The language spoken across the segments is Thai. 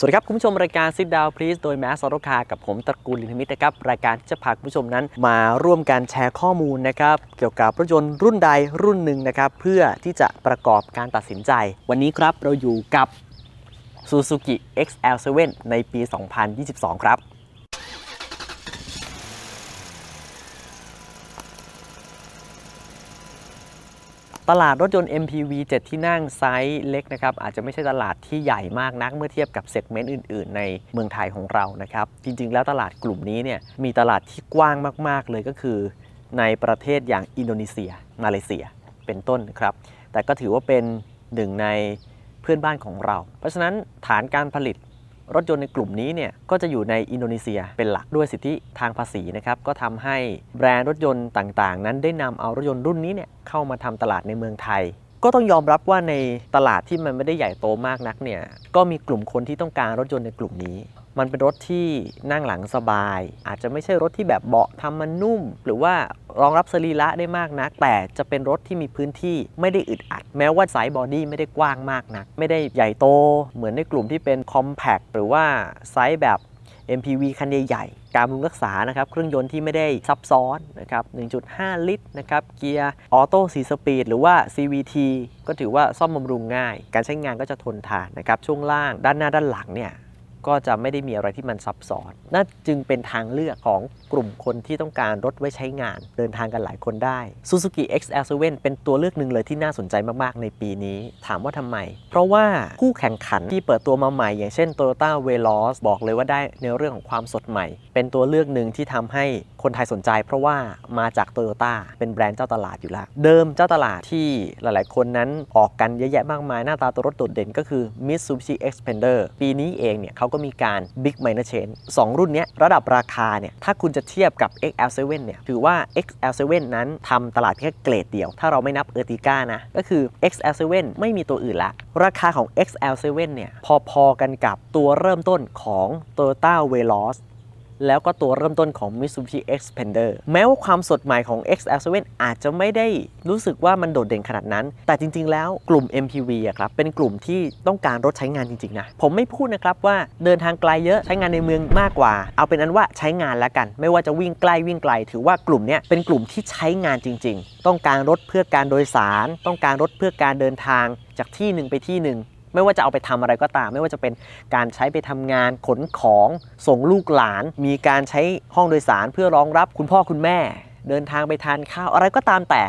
สวัสดีครับ คุณผู้ชมรายการ Sit Down Please โดยแมสซอรคากับผมตระกูลลินทมิตรนะครับ รายการที่จะพาคุณผู้ชมนั้นมาร่วมกันแชร์ข้อมูลนะครับ เกี่ยวกับรถยนต์รุ่นใดรุ่นหนึ่งนะครับ เพื่อที่จะประกอบการตัดสินใจ วันนี้ครับเราอยู่กับ Suzuki XL7 ในปี 2022 ครับ ตลาดรถยนต์ MPV 7 ที่นั่งไซส์เล็กนะครับอาจจะไม่ใช่ตลาดที่ใหญ่มากนักเมื่อเทียบกับเซกเมนต์อื่น ๆ ในเมืองไทยของเรานะครับ จริง ๆ แล้วตลาดกลุ่มนี้เนี่ยมีตลาดที่กว้างมาก ๆ เลยก็คือ ในประเทศอย่างอินโดนีเซีย มาเลเซีย เป็นต้นครับ แต่ก็ถือว่าเป็นหนึ่งในเพื่อนบ้านของเรา เพราะฉะนั้นฐานการผลิต รถยนต์ในกลุ่มนี้เนี่ยก็จะอยู่ในอินโดนีเซียเป็นหลักด้วยสิทธิทางภาษีนะครับก็ทำให้แบรนด์รถยนต์ต่างๆ นั้นได้นำเอารถยนต์รุ่นนี้เนี่ยเข้ามาทำตลาดในเมืองไทย ก็ต้องยอมรับว่าในตลาดที่มันไม่ได้ใหญ่โตมากนักเนี่ยก็มีกลุ่มคนที่ต้องการรถยนต์ในกลุ่มนี้ มันเป็นรถที่นั่งหลังสบาย อาจจะไม่ใช่รถที่แบบเบาะทำมันนุ่ม หรือว่ารองรับสรีระได้มากนัก แต่จะเป็นรถที่มีพื้นที่ไม่ได้อึดอัด แม้ว่าไซส์บอดี้ไม่ได้กว้างมากนัก ไม่ได้ใหญ่โต เหมือนในกลุ่มที่เป็น compact หรือว่าไซส์แบบ MPV คันใหญ่ๆ การบำรุงรักษานะครับ เครื่องยนต์ที่ไม่ได้ซับซ้อนนะครับ 1.5 ลิตรนะครับ เกียร์ออโต้4สปีดหรือว่า CVT ก็ถือว่าซ่อมบำรุงง่าย การใช้งานก็จะทนทานนะครับ ช่วงล่างด้านหน้าด้านหลังเนี่ย ก็จะไม่ได้มีอะไรที่มันซับซ้อนนั่นจึงเป็นทางเลือกของกลุ่มคนที่ต้องการรถไว้ใช้งาน เดินทางกันหลายคนได้ Suzuki XL7 เป็นตัวเลือกหนึ่งเลยที่น่าสนใจมาก ๆ ในปีนี้ ถามว่าทำไม เพราะว่าคู่แข่งขันที่เปิดตัวมาใหม่ อย่างเช่น Toyota Veloz บอกเลยว่าได้ในเรื่องของความสดใหม่ เป็นตัวเลือกหนึ่งที่ทำให้คนไทยสนใจ เพราะว่ามาจาก Toyota เป็นแบรนด์เจ้าตลาดอยู่แล้ว เดิมเจ้าตลาดที่หลาย ๆ คนนั้นออกกันเยอะแยะมากมายหน้าตาตัวรถโดดเด่นก็คือ Mitsubishi Xpander ปีนี้เองเนี่ยเขาก็มีการ Big Minor Change สองรุ่นนี้ระดับราคาเนี่ยถ้าคุณจะจะเทียบกับ XL7 เนี่ยถือว่า XL7 นั้นทำตลาดแค่เกรดเดียว ถ้าเราไม่นับเออร์ติก้านะ ก็คือ XL7 ไม่มีตัวอื่นละ ราคาของ XL7 เนี่ยพอๆกันกับตัวเริ่มต้นของ Toyota Veloz แล้วก็ตัวเริ่มต้นของ Mitsubishi Xpander แม้ว่าความสดใหม่ของ XL7 อาจจะไม่ได้รู้สึกว่ามันโดดเด่นขนาดนั้น แต่จริง ๆ แล้วกลุ่ม MPV อะครับ เป็นกลุ่มที่ต้องการรถใช้งานจริง ๆ นะ ผมไม่พูดนะครับว่าเดินทางไกลเยอะใช้งานในเมืองมากกว่า เอาเป็นอันว่าใช้งานแล้วกัน ไม่ว่าจะวิ่งใกล้วิ่งไกล ถือว่ากลุ่มเนี้ยเป็นกลุ่มที่ใช้งานจริง ๆ ต้องการรถเพื่อการโดยสาร ต้องการรถเพื่อการเดินทางจากที่หนึ่งไปที่หนึ่ง ไม่ว่าจะเอาไปทำอะไรก็ตาม ไม่ว่าจะเป็นการใช้ไปทำงานขนของส่งลูกหลาน มีการใช้ห้องโดยสารเพื่อรองรับคุณพ่อคุณแม่ เดินทางไปทานข้าวอะไรก็ตามแต่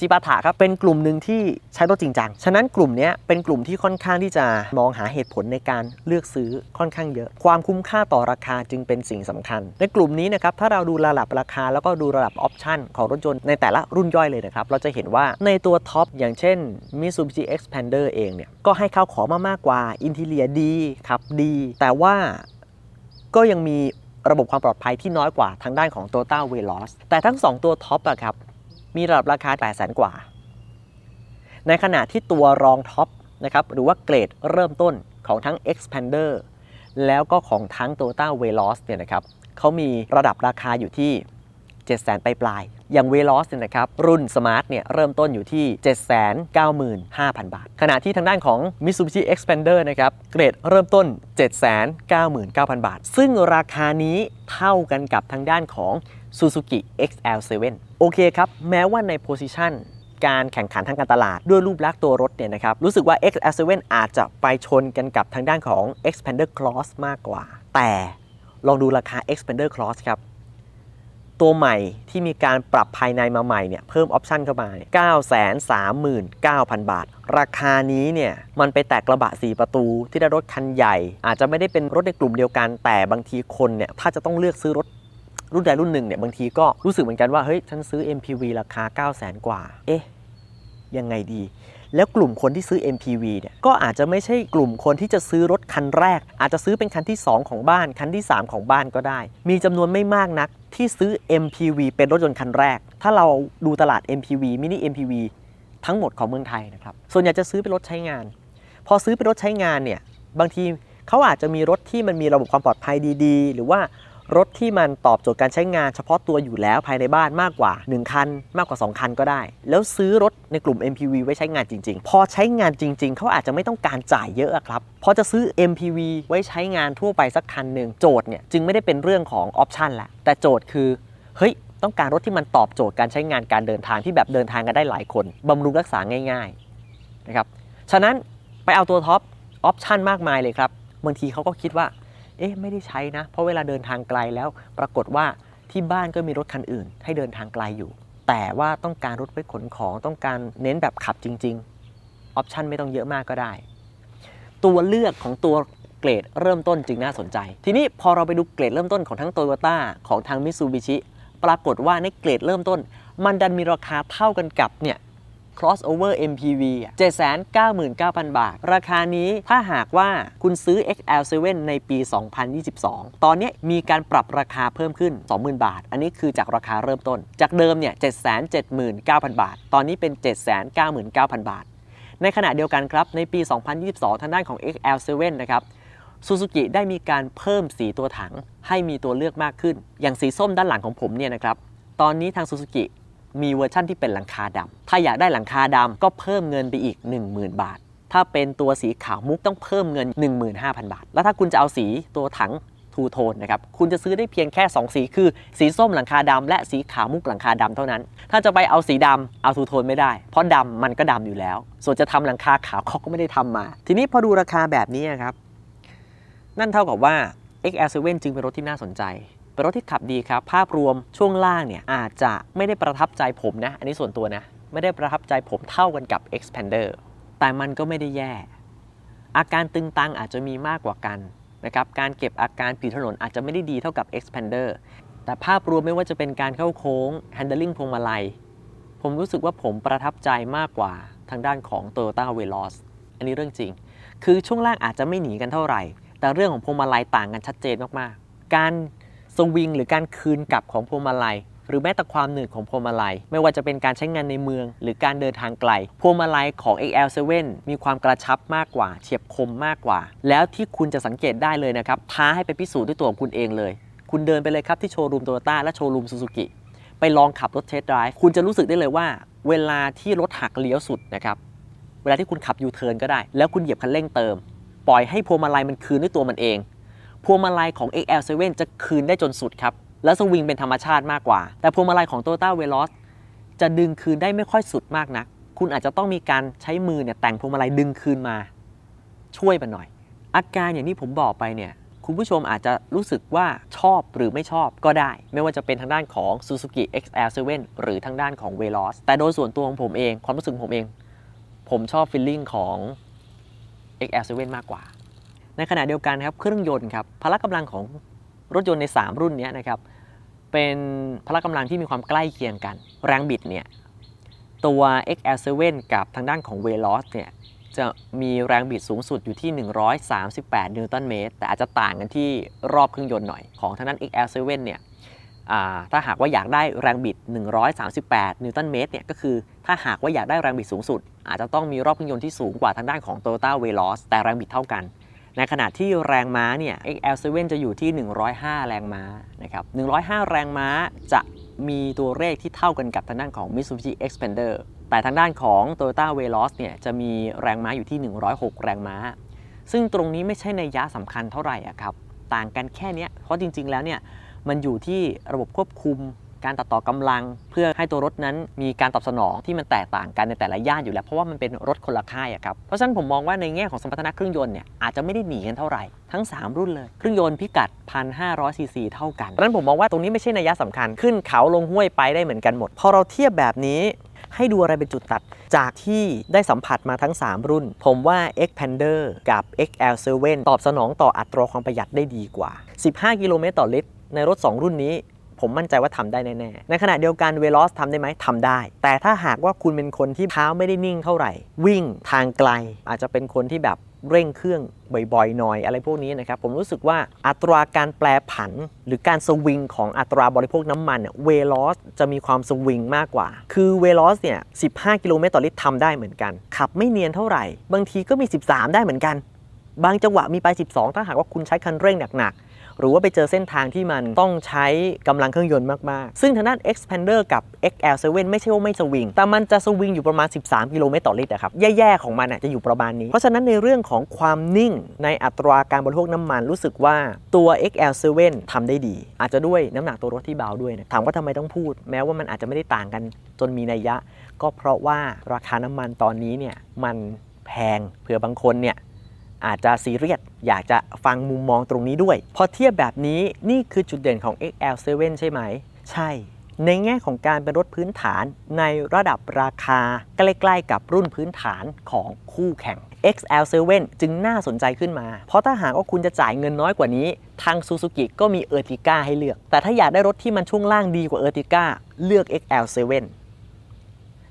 จิปาถะครับเป็นกลุ่มหนึ่งที่ใช้รถจริงจัง ฉะนั้นกลุ่มนี้เป็นกลุ่มที่ค่อนข้างที่จะมองหาเหตุผลในการเลือกซื้อค่อนข้างเยอะ ความคุ้มค่าต่อราคาจึงเป็นสิ่งสำคัญ ในกลุ่มนี้นะครับถ้าเราดูระดับราคา แล้วก็ดูระดับออปชันของรถยนต์ในแต่ละรุ่นย่อยเลยนะครับ เราจะเห็นว่าในตัวท็อปอย่างเช่น Mitsubishi Xpander เองเนี่ยก็ให้ข้าวของมามากกว่าอินทีเลียดีขับดี แต่ว่าก็ยังมีระบบความปลอดภัยที่น้อยกว่าทางด้านของ Toyota Veloz แต่ทั้ง 2 ตัวท็อปอะครับ มีระดับราคา 8 0 0 0 0 0กว่า ในขณะที่ตัวรองท็อปนะครับหรือว่าเกรดเริ่มต้นของทั้ง Expander แล้วก็ของทั้ง Toyota Veloz เนี่ยนะครับเขามีระดับราคาอยู่ที่ 7 0 0 0 0ปลายปลายๆอย่าง Veloz เนี่ยนะครับรุ่น Smart เนี่ยเริ่มต้นอยู่ที่ 795,000 บาท ขณะที่ทางด้านของ Mitsubishi Expander นะครับเกรดเริ่มต้น 799,000 บาท ซึ่งราคานี้เท่ากันกับทางด้านของ Suzuki XL7 โอเคครับ แม้ว่าในโพ i ิชันการแข่งขันทางการตลาดด้วยรูปลักษณ์ตัวรถเนี่ยนะครับรู้สึกว่า XL7 อาจจะไปชนกันกับทางด้านของ Expander Cross มากกว่า แต่ลองดูราคา Expander Cross ครับ ตัวใหม่ที่มีการปรับภายในมาใหม่เนี่ยเพิ่มออปชันเข้ามา 939,000 บาท ราคานี้เนี่ยมันไปแตกกระบะ 4 ประตูที่ได้รถคันใหญ่ อาจจะไม่ได้เป็นรถในกลุ่มเดียวกัน แต่บางทีคนเนี่ยถ้าจะต้องเลือกซื้อรถ รุ่นใดรุ่นหนึ่งเนี่ยบางทีก็รู้สึกเหมือนกันว่าเฮ้ยฉันซื้อ MPV ราคา 900,000กว่า เอ๊ะยังไงดี แล้วกลุ่มคนที่ซื้อ MPV เนี่ยก็อาจจะไม่ใช่กลุ่มคนที่จะซื้อรถคันแรก อาจจะซื้อเป็นคันที่ 2 ของบ้าน คันที่ 3 ของบ้านก็ได้ มีจำนวนไม่มากนักที่ซื้อ MPV เป็นรถยนต์คันแรก ถ้าเราดูตลาด MPV มินิ MPV ทั้งหมดของเมืองไทยนะครับส่วนใหญ่จะซื้อเป็นรถใช้งาน พอซื้อเป็นรถใช้งานเนี่ยบางทีเขาอาจจะมีรถที่มันมีระบบความปลอดภัยดี ๆ หรือว่า รถที่มันตอบโจทย์การใช้งานเฉพาะตัวอยู่แล้วภายในบ้านมากกว่า 1 คัน มากกว่า 2 คันก็ได้ แล้วซื้อรถในกลุ่ม MPV ไว้ใช้งานจริง ๆ พอใช้งานจริง ๆ เขาอาจจะไม่ต้องการจ่ายเยอะอะครับพอจะซื้อ MPV ไว้ใช้งานทั่วไปสักคันหนึ่งโจทย์เนี่ยจึงไม่ได้เป็นเรื่องของออปชันละแต่โจทย์คือเฮ้ยต้องการรถที่มันตอบโจทย์การใช้งานการเดินทางที่แบบเดินทางกันได้หลายคนบำรุงรักษาง่ายๆนะครับฉะนั้นไปเอาตัวท็อปออปชันมากมายเลยครับบางทีเขาก็คิดว่า เอ๊ะไม่ได้ใช้นะ เพราะเวลาเดินทางไกลแล้ว ปรากฏว่าที่บ้านก็มีรถคันอื่น ให้เดินทางไกลอยู่ แต่ว่าต้องการรถไว้ขนของต้องการเน้นแบบขับจริง ๆ ออปชันไม่ต้องเยอะมากก็ได้ ตัวเลือกของตัวเกรดเริ่มต้นจึงน่าสนใจ ทีนี้พอเราไปดูเกรดเริ่มต้นของทั้ง t o y ยต้าของทาง Mitsubishi ปรากฏว่าในเกรดเริ่มต้น มันดันมีราคาเท่ากันกับเนี่ย crossover MPV อะ799,000 บาท ราคานี้ถ้าหากว่าคุณซื้อ XL7 ในปี 2022 ตอนนี้มีการปรับราคาเพิ่มขึ้น 20,000 บาท อันนี้คือจากราคาเริ่มต้น จากเดิมเนี่ย 779,000 บาท ตอนนี้เป็น 799,000 บาท ในขณะเดียวกันครับ ในปี 2022 ทางด้านของ XL7 นะครับซูซูกิได้มีการเพิ่มสีตัวถังให้มีตัวเลือกมากขึ้น อย่างสีส้มด้านหลังของผมเนี่ยนะครับ ตอนนี้ทางซูซูกิ มีเวอร์ชั่นที่เป็นหลังคาดำถ้าอยากได้หลังคาดำก็เพิ่มเงินไปอีก 10,000 บาท ถ้าเป็นตัวสีขาวมุกต้องเพิ่มเงิน 15,000 บาท แล้วถ้าคุณจะเอาสีตัวถังทูโทนนะครับ คุณจะซื้อได้เพียงแค่ 2 สี คือ สีส้มหลังคาดำและสีขาวมุกหลังคาดำเท่านั้น ถ้าจะไปเอาสีดำเอาทูโทนไม่ได้ เพราะดำมันก็ดำอยู่แล้ว ส่วนจะทำหลังคาขาวเขาก็ไม่ได้ทำมา ทีนี้พอดูราคาแบบนี้ครับ นั่นเท่ากับว่า XL7 จึงเป็นรถที่น่าสนใจ เป็นรถที่ขับดีครับ ภาพรวมช่วงล่างเนี่ยอาจจะไม่ได้ประทับใจผมนะ อันนี้ส่วนตัวนะ ไม่ได้ประทับใจผมเท่ากันกับ Expander แต่มันก็ไม่ได้แย่ อาการตึงตังอาจจะมีมากกว่ากันนะครับการเก็บอาการผิวถนนอาจจะไม่ได้ดีเท่ากับ Expander แต่ภาพรวมไม่ว่าจะเป็นการเข้าโค้ง handling พวงมาลัย ผมรู้สึกว่าผมประทับใจมากกว่าทางด้านของ Toyota Veloz อันนี้เรื่องจริง คือช่วงล่างอาจจะไม่หนีกันเท่าไหร่ แต่เรื่องของพวงมาลัยต่างกันชัดเจนมากๆ การ สวิงหรือการคืนกลับของพวงมาลัย หรือแม้แต่ความหนืดของพวงมาลัย ไม่ว่าจะเป็นการใช้งานในเมือง หรือการเดินทางไกล พวงมาลัยของ XL7 มีความกระชับมากกว่า เฉียบคมมากกว่า แล้วที่คุณจะสังเกตได้เลยนะครับท้าให้ไปพิสูจน์ด้วยตัวของคุณเองเลย คุณเดินไปเลยครับที่โชว์รูมโตโยต้าและโชว์รูมซูซูกิไปลองขับรถเทสต์ไดรฟ์คุณจะรู้สึกได้เลยว่า เวลาที่รถหักเลี้ยวสุดนะครับเวลาที่คุณขับยูเทิร์นก็ได้ แล้วคุณเหยียบคันเร่งเติม ปล่อยให้พวงมาลัยมันคืนด้วยตัวมันเอง พวงมาลัยของ XL7 จะคืนได้จนสุดครับ และสวิงเป็นธรรมชาติมากกว่า แต่พวงมาลัยของ Toyota Veloz จะดึงคืนได้ไม่ค่อยสุดมากนัก คุณอาจจะต้องมีการใช้มือเนี่ยแต่งพวงมาลัยดึงคืนมา ช่วยมันหน่อย อาการอย่างที่ผมบอกไปเนี่ยคุณผู้ชมอาจจะรู้สึกว่าชอบหรือไม่ชอบก็ได้ ไม่ว่าจะเป็นทางด้านของ Suzuki XL7 หรือทางด้านของ Veloz แต่โดยส่วนตัวของผมเองความรู้สึกผมเอง ผมชอบฟีลลิ่งของ XL7 มากกว่า ในขณะเดียวกันครับเครื่องยนต์ครับพละกำลังของรถยนต์ใน 3 รุ่นนี้นะครับเป็นพละกำลังที่มีความใกล้เคียงกัน แรงบิดเนี่ยตัว XL7 กับทางด้านของ Veloz เนี่ยจะมีแรงบิดสูงสุดอยู่ที่ 138 นิวตันเมตร แต่อาจจะต่างกันที่รอบเครื่องยนต์หน่อย ของทางด้าน XL7 เนี่ยถ้าหากว่าอยากได้แรงบิด 138 นิวตันเมตรเนี่ยก็คือถ้าหากว่าอยากได้แรงบิดสูงสุด อาจจะต้องมีรอบเครื่องยนต์ที่สูงกว่าทางด้านของ Toyota Veloz แต่แรงบิดเท่ากัน ในขณะที่แรงม้าเนี่ย XL7 จะอยู่ที่ 105 แรงม้านะครับ105 แรงม้าจะมีตัวเลขที่เท่ากันกับทางด้านของ Mitsubishi Expander แต่ทางด้านของ Toyota Veloz เนี่ยจะมีแรงม้าอยู่ที่ 106 แรงม้า ซึ่งตรงนี้ไม่ใช่ในยะสำคัญเท่าไหร่อะครับ ต่างกันแค่นี้เพราะจริง ๆ แล้วเนี่ยมันอยู่ที่ระบบควบคุม การตัดต่อกำลัง เพื่อให้ตัวรถนั้นมีการตอบสนองที่มันแตกต่างกันในแต่ละย่านอยู่แล้ว เพราะว่ามันเป็นรถคนละค่ายครับ เพราะฉะนั้นผมมองว่าในแง่ของสมรรถนะเครื่องยนต์เนี่ยอาจจะไม่ได้หนีกันเท่าไหร่ทั้ง 3 รุ่นเลย เครื่องยนต์พิกัด 1,500ซีซีเท่ากันเพราะฉะนั้นผมมองว่าตรงนี้ไม่ใช่นัยยะสำคัญขึ้นเขาลงห้วยไปได้เหมือนกันหมดพอเราเทียบแบบนี้ให้ดูอะไรเป็นจุดตัดจากที่ได้สัมผัสมาทั้ง 3 รุ่น ผมว่า Xpander กับ XL7 ตอบสนองต่ออัตราความประหยัดได้ดีกว่า 15 กิโลเมตรต่อลิตร ในรถ 2 รุ่นนี้ ผมมั่นใจว่าทำได้แน่ๆ ในขณะเดียวกัน Veloz ทำได้ไหมทำได้ แต่ถ้าหากว่าคุณเป็นคนที่เท้าไม่ได้นิ่งเท่าไหร่ วิ่งทางไกล อาจจะเป็นคนที่แบบเร่งเครื่องบ่อยๆ หน่อยอะไรพวกนี้นะครับ ผมรู้สึกว่าอัตราการแปลผัน หรือการสวิงของอัตราบริโภคน้ำมันเนี่ยเวลอสจะมีความสวิงมากกว่า คือเวลอสเนี่ย 15 กิโลเมตรต่อลิตรทำได้เหมือนกัน ขับไม่เนียนเท่าไหร่ บางทีก็มี 13 ได้เหมือนกัน บางจังหวะมีไป 12 ถ้าหากว่าคุณใช้คันเร่งหนัก หรือว่าไปเจอเส้นทางที่มันต้องใช้กำลังเครื่องยนต์มากๆ ซึ่งทางด้าน Expander กับ XL7 ไม่ใช่ว่าไม่สวิง แต่มันจะสวิงอยู่ประมาณ 13 กิโลเมตรต่อลิตรครับ แย่ๆ ของมันอะจะอยู่ประมาณนี้ เพราะฉะนั้นในเรื่องของความนิ่งในอัตราการบริโภคน้ำมันรู้สึกว่าตัว XL7 ทำได้ดี อาจจะด้วยน้ำหนักตัวรถที่เบาด้วยนะถามว่าทำไมต้องพูด แม้ว่ามันอาจจะไม่ได้ต่างกันจนมีนัยยะ ก็เพราะว่าราคาน้ำมันตอนนี้เนี่ยมันแพงเผื่อบางคนเนี่ย อาจจะซีเรียสอยากจะฟังมุมมองตรงนี้ด้วย พอเทียบแบบนี้นี่คือจุดเด่นของ XL7 ใช่ไหม ใช่ ในแง่ของการเป็นรถพื้นฐานในระดับราคา ใกล้ๆกับรุ่นพื้นฐานของคู่แข่ง XL7 จึงน่าสนใจขึ้นมา เพราะถ้าหากว่าคุณจะจ่ายเงินน้อยกว่านี้ ทาง Suzuki ก็มี Ertiga ให้เลือก แต่ถ้าอยากได้รถที่มันช่วงล่างดีกว่า Ertiga เลือก XL7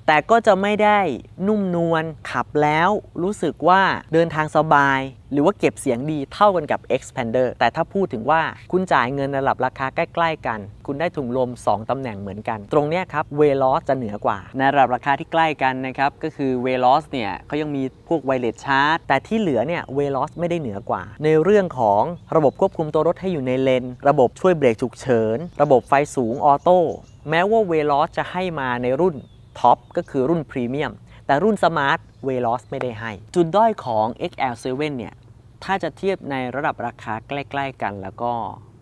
แต่ก็จะไม่ได้นุ่มนวลขับแล้วรู้สึกว่าเดินทางสบาย หรือว่าเก็บเสียงดีเท่ากันกับ Expander แต่ถ้าพูดถึงว่าคุณจ่ายเงินระดับราคาใกล้ ๆ กัน คุณได้ถุงลม 2 ตำแหน่งเหมือนกัน ตรงนี้ครับ Veloz จะเหนือกว่า ในระดับราคาที่ใกล้กันนะครับ ก็คือ Veloz เนี่ยเขายังมีพวกไวเลสชาร์จแต่ที่เหลือเนี่ย Veloz ไม่ได้เหนือกว่า ในเรื่องของระบบควบคุมตัวรถให้อยู่ในเลน ระบบช่วยเบรกฉุกเฉิน ระบบไฟสูงออโต้แม้ว่า Veloz จะให้มาในรุ่น ท็อปก็คือรุ่นพรีเมียม แต่รุ่นสมาร์ทเวล o สไม่ได้ให้ จุดด้อยของ XL7 เนี่ยถ้าจะเทียบในระดับราคาใกล้ ๆ กันแล้วก็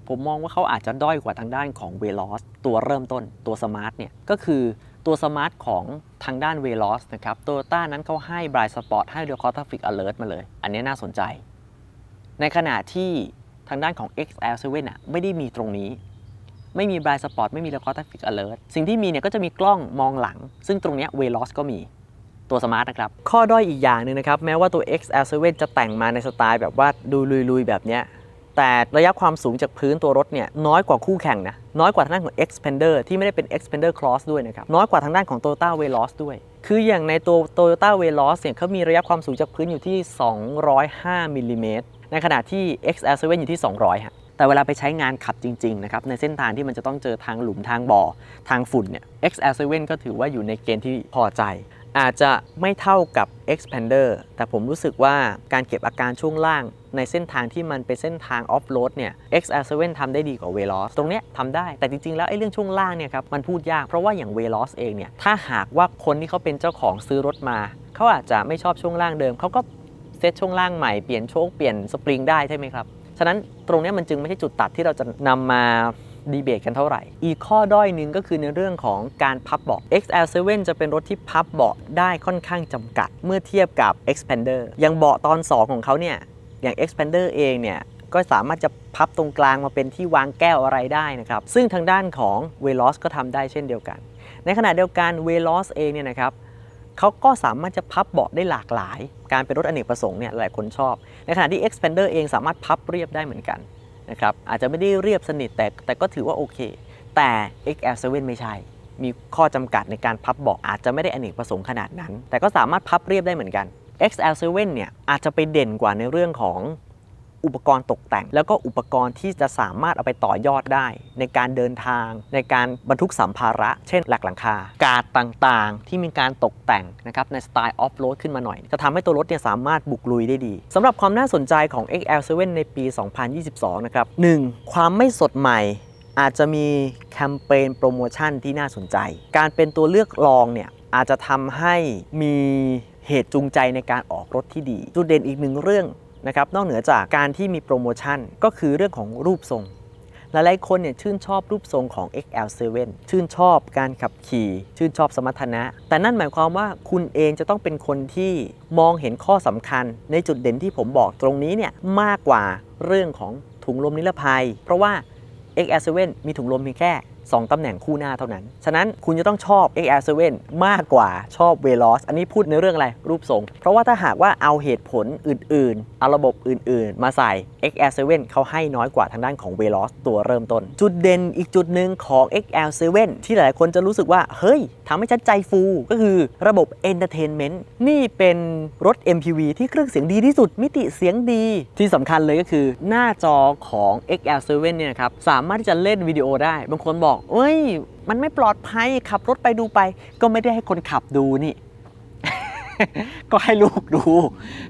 ผมมองว่าเขาอาจจะด้อยกว่าทางด้านของ v e l o s ตัวเริ่มต้นตัวสมาร์ทเนี่ยก็คือตัวสมาร์ทของทางด้าน v e l o s นะครับโตโยต้านั้นเขาให้ Bright Spot ให้ Real Car Traffic Alert มาเลย อันนี้น่าสนใจ ในขณะที่ทางด้านของ XL7 อะไม่ได้มีตรงนี้ ไม่มี blind spot ไม่มี real car traffic alert สิ่งที่มีเนี่ยก็จะมีกล้องมองหลัง ซึ่งตรงนี้ย Veloz ก็มีตัวสมาร์ทนะครับ ข้อด้อยอีกอย่างหนึ่งนะครับ แม้ว่าตัว XL7 จะแต่งมาในสไตล์แบบว่าดูลุยๆ แบบเนี้ยแต่ระยะความสูงจากพื้นตัวรถเนี่ยน้อยกว่าคู่แข่งนะ น้อยกว่าทางด้านของ Expander ที่ไม่ได้เป็น Expander Cross ด้วยนะครับ น้อยกว่าทางด้านของ Toyota Veloz ด้วย คืออย่างในตัว Toyota Veloz เนี่ยเขามีระยะความสูงจากพื้นอยู่ที่ 205มิลลิเมตรในขณะที่ XL7 อยู่ที่ 200ฮะ แต่เวลาไปใช้งานขับจริงๆนะครับในเส้นทางที่มันจะต้องเจอทางหลุมทางบ่อ ทางฝุ่นเนี่ย XL7 ก็ถือว่าอยู่ในเกณฑ์ที่พอใจอาจจะไม่เท่ากับ Expander แต่ผมรู้สึกว่าการเก็บอาการช่วงล่างในเส้นทางที่มันเป็นเส้นทางออฟโรดเนี่ย XL7 ทำได้ดีกว่า Veloz ตรงเนี้ยทำได้ แต่จริง ๆ แล้วไอ้เรื่องช่วงล่างเนี่ยครับมันพูดยาก เพราะว่าอย่าง Veloz เองเนี่ย ถ้าหากว่าคนที่เขาเป็นเจ้าของซื้อรถมา เขาอาจจะไม่ชอบช่วงล่างเดิม เขาก็เซตช่วงล่างใหม่ เปลี่ยนโชคเปลี่ยนสปริงได้ใช่ไหมครับ ฉะนั้นตรงนี้มันจึงไม่ใช่จุดตัดที่เราจะนำมาดีเบตกันเท่าไหร่ อีกข้อด้อยหนึ่งก็คือในเรื่องของการพับเบาะ XL7 จะเป็นรถที่พับเบาะได้ค่อนข้างจำกัด เมื่อเทียบกับ Expander อย่างเบาะตอน 2 ของเขาเนี่ย อย่าง Expander เองเนี่ย ก็สามารถจะพับตรงกลางมาเป็นที่วางแก้วอะไรได้นะครับ ซึ่งทางด้านของ Veloz ก็ทำได้เช่นเดียวกัน ในขณะเดียวกัน Veloz เองเนี่ยนะครับ เขาก็สามารถจะพับเบาะได้หลากหลาย การเป็นรถอเนกประสงค์เนี่ยหลายคนชอบ ในขณะที่ Expander เองสามารถพับเรียบได้เหมือนกันนะครับอาจจะไม่ได้เรียบสนิทแต่แต่ก็ถือว่าโอเค แต่ XL7 ไม่ใช่ มีข้อจำกัดในการพับเบาะอาจจะไม่ได้อเนกประสงค์ขนาดนั้น แต่ก็สามารถพับเรียบได้เหมือนกัน XL7 เนี่ยอาจจะไปเด่นกว่าในเรื่องของ อุปกรณ์ตกแต่ง แล้วก็อุปกรณ์ที่จะสามารถเอาไปต่อยอดได้ ในการเดินทาง ในการบรรทุกสัมภาระ เช่นหลักหลังคา กาดต่างๆ ที่มีการตกแต่งนะครับในสไตล์ออฟโรดขึ้นมาหน่อย จะทำให้ตัวรถเนี่ยสามารถบุกลุยได้ดีสำหรับความน่าสนใจของ XL7 ในปี 2022 นะครับ 1. ความไม่สดใหม่อาจจะมีแคมเปญโปรโมชั่นที่น่าสนใจ การเป็นตัวเลือกรองเนี่ยอาจจะทำให้มีเหตุจูงใจในการออกรถที่ดี จุดเด่นอีกหนึ่งเรื่อง นะครับนอกเหนือจากการที่มีโปรโมชั่นก็คือเรื่องของรูปทรงหลายๆคนเนี่ยชื่นชอบรูปทรงของ XL7 ชื่นชอบการขับขี่ ชื่นชอบสมรรถนะ แต่นั่นหมายความว่าคุณเองจะต้องเป็นคนที่มองเห็นข้อสำคัญ ในจุดเด่นที่ผมบอกตรงนี้เนี่ยมากกว่าเรื่องของถุงลมนิรภัย เพราะว่า XL7 มีถุงลมเพียงแค่ 2 ตำแหน่งคู่หน้าเท่านั้น ฉะนั้นคุณจะต้องชอบ XL7 มากกว่าชอบ Veloz อันนี้พูดในเรื่องอะไรรูปทรง เพราะว่าถ้าหากว่าเอาเหตุผลอื่น ๆ เอาระบบอื่น ๆ มาใส่ XL7 เขาให้น้อยกว่าทางด้านของ Veloz ตัวเริ่มต้น จุดเด่นอีกจุดหนึ่งของ XL7 ที่หลายคนจะรู้สึกว่า เฮ้ยทำให้ฉันใจฟูก็คือระบบ Entertainment นี่เป็นรถ MPV ที่เครื่องเสียงดีที่สุดมิติเสียงดี ที่สำคัญเลยก็คือหน้าจอของ XL7 เนี่ยครับสามารถที่จะเล่นวิดีโอได้บางคนบอกเอ้ย มันไม่ปลอดภัยขับรถไปดูไป ก็ไม่ได้ให้คนขับดูนี่ ก็ให้ลูกดู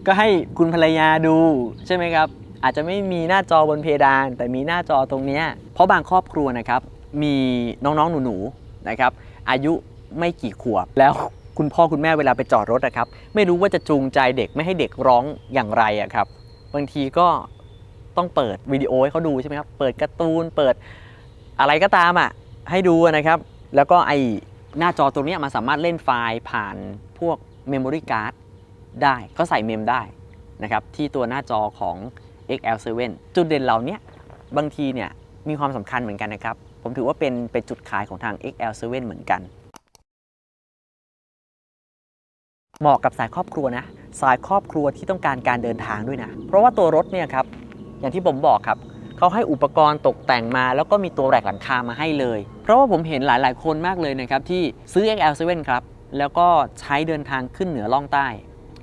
ก็ให้คุณภรรยาดูใช่ไหมครับ อาจจะไม่มีหน้าจอบนเพดาน แต่มีหน้าจอตรงนี้เพราะบางครอบครัวนะครับ มีน้องๆหนูๆนะครับ อายุไม่กี่ขวบแล้วคุณพ่อคุณแม่เวลาไปจอดรถนะครับ ไม่รู้ว่าจะจูงใจเด็กไม่ให้เด็กร้องอย่างไรอะครับ บางทีก็ต้องเปิดวิดีโอให้เขาดูใช่ไหมครับ เปิดการ์ตูน เปิด อะไรก็ตามอะให้ดูนะครับ แล้วก็ไอหน้าจอตรงนี้มันสามารถเล่นไฟล์ผ่านพวก Memory Card ได้เขาใส่เมมได้นะครับที่ตัวหน้าจอของ XL7 จุดเด่นเหล่านี้บางทีเนี่ยมีความสำคัญเหมือนกันนะครับ ผมถือว่าเป็นเป็นจุดขายของทาง XL7 เหมือนกันเหมาะกับสายครอบครัวนะ สายครอบครัวที่ต้องการการเดินทางด้วยนะ เพราะว่าตัวรถเนี่ยครับ อย่างที่ผมบอกครับ เขาให้อุปกรณ์ตกแต่งมา แล้วก็มีตัวแรกหลังคามาให้เลย เพราะว่าผมเห็นหลาย ๆ คนมากเลยนะครับที่ซื้อ XL7 ครับแล้วก็ใช้เดินทางขึ้นเหนือล่องใต้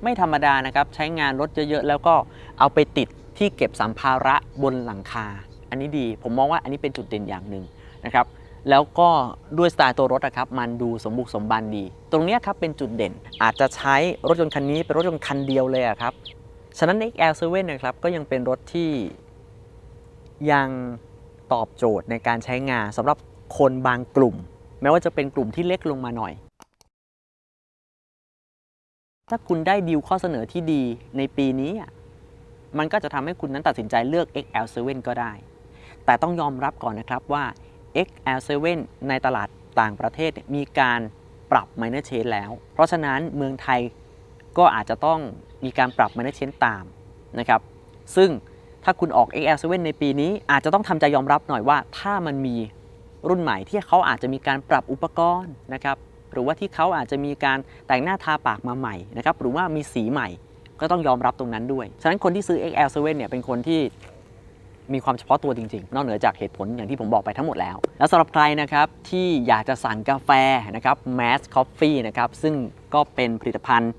ไม่ธรรมดานะครับใช้งานรถเยอะ ๆ แล้วก็เอาไปติดที่เก็บสัมภาระบนหลังคา อันนี้ดี ผมมองว่าอันนี้เป็นจุดเด่นอย่างหนึ่งนะครับแล้วก็ด้วยสไตล์ตัวรถนะครับมันดูสมบุกสมบันดี ตรงนี้ครับเป็นจุดเด่นอาจจะใช้รถยนต์คันนี้เป็นรถยนต์คันเดียวเลยครับฉะนั้น XL7 นะครับก็ยังเป็นรถที่ ยังตอบโจทย์ในการใช้งานสำหรับคนบางกลุ่ม แม้ว่าจะเป็นกลุ่มที่เล็กลงมาหน่อย ถ้าคุณได้ดีลข้อเสนอที่ดีในปีนี้ มันก็จะทำให้คุณนั้นตัดสินใจเลือก XL7 ก็ได้ แต่ต้องยอมรับก่อนนะครับว่า XL7 ในตลาดต่างประเทศมีการปรับ minor change แล้ว เพราะฉะนั้นเมืองไทยก็อาจจะต้องมีการปรับ minor change ตามนะครับ ซึ่ง ถ้าคุณออก XL7 ในปีนี้อาจจะต้องทำใจยอมรับหน่อยว่า ถ้ามันมีรุ่นใหม่ที่เขาอาจจะมีการปรับอุปกรณ์นะครับหรือว่าที่เขาอาจจะมีการแต่งหน้าทาปากมาใหม่นะครับหรือว่ามีสีใหม่ก็ต้องยอมรับตรงนั้นด้วย ฉะนั้นคนที่ซื้อ XL7 เนี่ยเป็นคนที่มีความเฉพาะตัวจริงๆ นอกเหนือจากเหตุผลอย่างที่ผมบอกไปทั้งหมดแล้ว แล้วสำหรับใครนะครับที่อยากจะสั่งกาแฟนะครับ Mass Coffee นะครับซึ่งก็เป็นผลิตภัณฑ์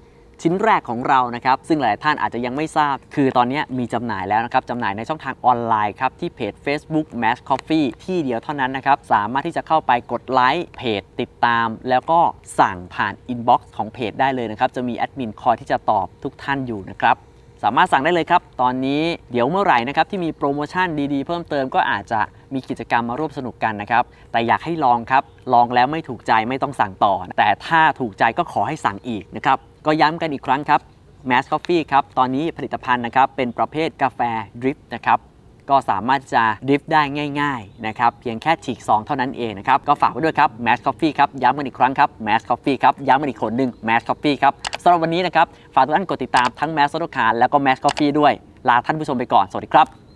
ชิ้นแรกของเรานะครับ ซึ่งหลายท่านอาจจะยังไม่ทราบ คือตอนนี้มีจำหน่ายแล้วนะครับจำหน่ายในช่องทางออนไลน์ครับที่เพจ Facebook Mass Coffee ที่เดียวเท่านั้นนะครับ สามารถที่จะเข้าไปกดไลค์เพจติดตาม แล้วก็สั่งผ่านอินบ็อกซ์ของเพจได้เลยนะครับ จะมีแอดมินคอยที่จะตอบทุกท่านอยู่นะครับสามารถสั่งได้เลยครับ ตอนนี้เดี๋ยวเมื่อไหร่นะครับที่มีโปรโมชั่นดีๆ เพิ่มเติมก็อาจจะมีกิจกรรมมาร่วมสนุกกันนะครับ แต่อยากให้ลองครับ ลองแล้วไม่ถูกใจไม่ต้องสั่งต่อ แต่ถ้าถูกใจก็ขอให้สั่งอีกนะครับ ก็ย้ำกันอีกครั้งครับ Mass Coffee ครับ ตอนนี้ผลิตภัณฑ์นะครับ เป็นประเภทกาแฟดริปนะครับ ก็สามารถจะดริฟได้ง่ายๆนะครับ เพียงแค่ฉีกซองเท่านั้นเองนะครับ ก็ฝากไว้ด้วยครับ Mass Coffee ครับ ย้ำกันอีกครั้งครับ Mass Coffee ครับ ย้ำกันอีกคนหนึ่ง Mass Coffee ครับสำหรับวันนี้นะครับ ฝากทุกท่านกดติดตามทั้ง Mass Auto Car แล้วก็ Mass Coffee ด้วย ลาท่านผู้ชมไปก่อน สวัสดีครับ